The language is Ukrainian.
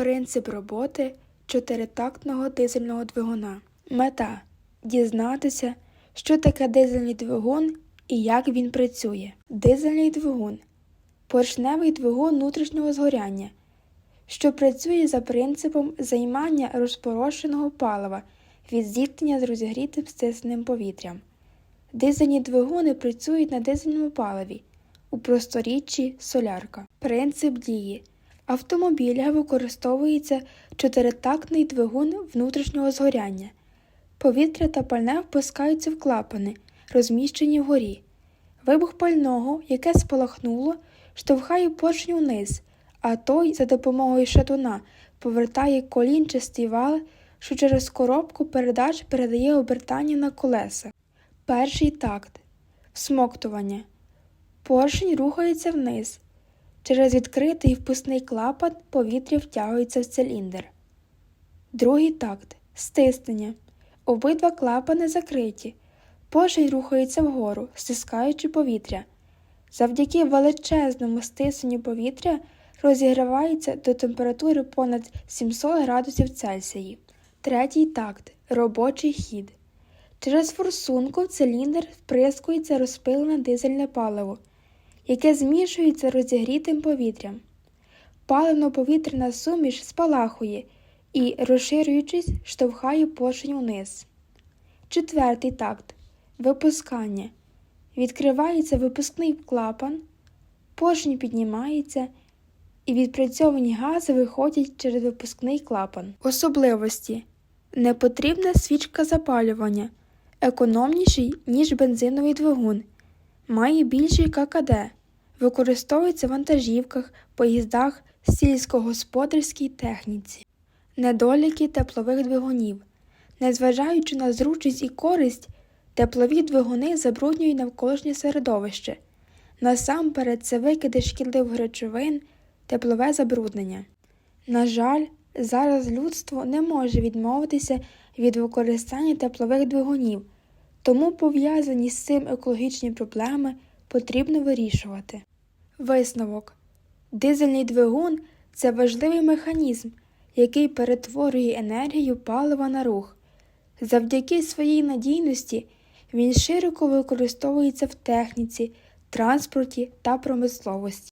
Принцип роботи чотиритактного дизельного двигуна. Мета дізнатися, що таке дизельний двигун і як він працює. Дизельний двигун поршневий двигун внутрішнього згоряння, що працює за принципом займання розпорошеного палива від зіткнення з розігрітим стисненим повітрям. Дизельні двигуни працюють на дизельному паливі у просторіччі солярка. Принцип дії. В автомобілях використовується чотиритактний двигун внутрішнього згоряння. Повітря та пальне впускаються в клапани, розміщені вгорі. Вибух пального, яке спалахнуло, штовхає поршень униз, а той за допомогою шатуна повертає колінчастий вал, що через коробку передач передає обертання на колеса. Перший такт всмоктування. Поршень рухається вниз. Через відкритий впускний клапан повітря втягується в циліндр. Другий такт стиснення. Обидва клапани закриті. Поршень рухається вгору, стискаючи повітря. Завдяки величезному стисненню повітря розігрівається до температури понад 700 градусів Цельсії. Третій такт робочий хід. Через форсунку в циліндр вприскується розпилене дизельне паливо, яке змішується розігрітим повітрям. Паливно-повітряна суміш спалахує і, розширюючись, штовхає поршень вниз. Четвертий такт випускання. Відкривається випускний клапан, поршень піднімається, і відпрацьовані гази виходять через випускний клапан. Особливості непотрібна свічка запалювання, економніший, ніж бензиновий двигун, має більший ККД, використовується в вантажівках, поїздах, сільськогосподарській техніці. Недоліки теплових двигунів. Незважаючи на зручність і користь, теплові двигуни забруднюють навколишнє середовище. Насамперед це викиди шкідливих речовин, теплове забруднення. На жаль, зараз людство не може відмовитися від використання теплових двигунів, тому пов'язані з цим екологічні проблеми потрібно вирішувати. Висновок Дизельний двигун це важливий механізм, який перетворює енергію палива на рух. Завдяки своїй надійності він широко використовується в техніці, транспорті та промисловості.